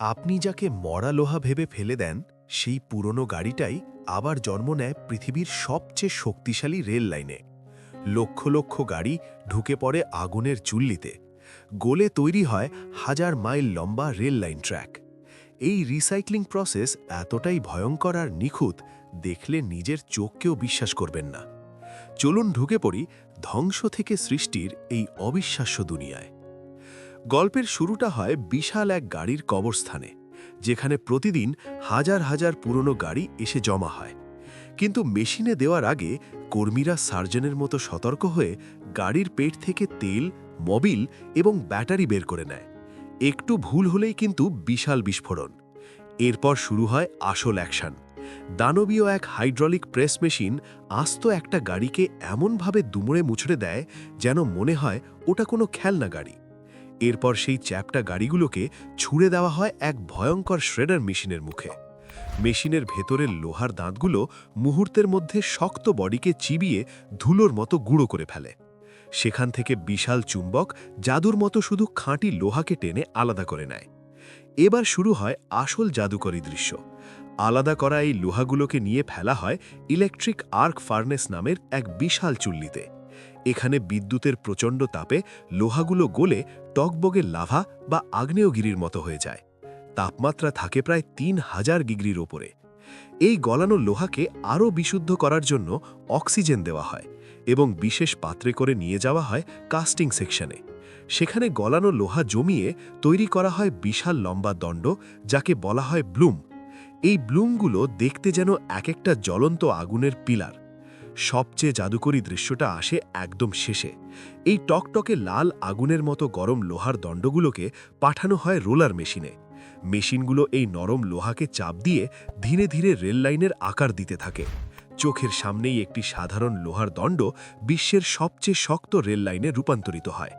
আপনি যাকে মরা লোহা ভেবে ফেলে দেন, সেই পুরনো গাড়িটাই আবার জন্ম নেয় পৃথিবীর সবচেয়ে শক্তিশালী রেল লাইনে। লক্ষ লক্ষ গাড়ি ঢুকে পড়ে আগুনের চুল্লিতে। গোলে তৈরি হয় হাজার মাইল লম্বা রেল লাইন ট্র্যাক। এই রিসাইক্লিং প্রসেস এতটাই ভয়ঙ্কর আর নিখুঁত, দেখলে নিজের চোখকেও বিশ্বাস করবেন না। চলুন ঢুকে পড়ি ধ্বংস থেকে সৃষ্টির এই অবিশ্বাস্য দুনিয়ায়। গল্পের শুরুটা হয় বিশাল এক গাড়ির কবরস্থানে, যেখানে প্রতিদিন হাজার হাজার পুরনো গাড়ি এসে জমা হয়। কিন্তু মেশিনে দেওয়ার আগে কর্মীরা সার্জনের মতো সতর্ক হয়ে গাড়ির পেট থেকে তেল, মবিল এবং ব্যাটারি বের করে নেয়। একটু ভুল হলেই কিন্তু বিশাল বিস্ফোরণ। এরপর শুরু হয় আসল অ্যাকশন। দানবীয় এক হাইড্রলিক প্রেস মেশিন আস্ত একটা গাড়িকে এমনভাবে দুমড়ে মুছড়ে দেয় যেন মনে হয় ওটা কোনো খেলনা গাড়ি। এরপর সেই চ্যাপটা গাড়িগুলোকে ছুঁড়ে দেওয়া হয় এক ভয়ঙ্কর শ্রেডার মেশিনের মুখে। মেশিনের ভেতরের লোহার দাঁতগুলো মুহূর্তের মধ্যে শক্ত বডিকে চিবিয়ে ধুলোর মতো গুঁড়ো করে ফেলে। সেখান থেকে বিশাল চুম্বক জাদুর মতো শুধু খাঁটি লোহাকে টেনে আলাদা করে নেয়। এবার শুরু হয় আসল জাদুকরী দৃশ্য। আলাদা করা এই লোহাগুলোকে নিয়ে ফেলা হয় ইলেকট্রিক আর্ক ফার্নেস নামের এক বিশাল চুল্লিতে। এখানে বিদ্যুতের প্রচণ্ড তাপে লোহাগুলো গলে টকবগে লাভা বা আগ্নেয়গিরির মতো হয়ে যায়। তাপমাত্রা থাকে প্রায় তিন হাজার ডিগ্রির ওপরে। এই গলানো লোহাকে আরও বিশুদ্ধ করার জন্য অক্সিজেন দেওয়া হয় এবং বিশেষ পাত্রে করে নিয়ে যাওয়া হয় কাস্টিং সেকশনে। সেখানে গলানো লোহা জমিয়ে তৈরি করা হয় বিশাল লম্বা দণ্ড, যাকে বলা হয় ব্লুম। এই ব্লুমগুলো দেখতে যেন এক একটা জ্বলন্ত আগুনের পিলার। সবচেয়ে জাদুকরী দৃশ্যটা আসে একদম শেষে। এই টকটকে লাল আগুনের মতো গরম লোহার দণ্ডগুলোকে পাঠানো হয় রোলার মেশিনে। মেশিনগুলো এই নরম লোহাকে চাপ দিয়ে ধীরে ধীরে রেল লাইনের আকার দিতে থাকে। চোখের সামনেই একটি সাধারণ লোহার দণ্ড বিশ্বের সবচেয়ে শক্ত রেল লাইনে রূপান্তরিত হয়।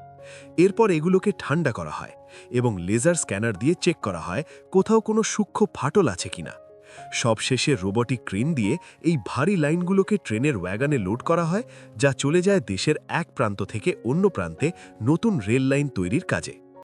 এরপর এগুলোকে ঠান্ডা করা হয় এবং লেজার স্ক্যানার দিয়ে চেক করা হয় কোথাও কোনো সূক্ষ্ম ফাটল আছে কিনা। সবশেষে রোবটিক ক্রেন দিয়ে এই ভারী লাইনগুলোকে ট্রেনের ওয়াগানে লোড করা হয়, যা চলে যায় দেশের এক প্রান্ত থেকে অন্য প্রান্তে নতুন রেল লাইন তৈরির কাজে।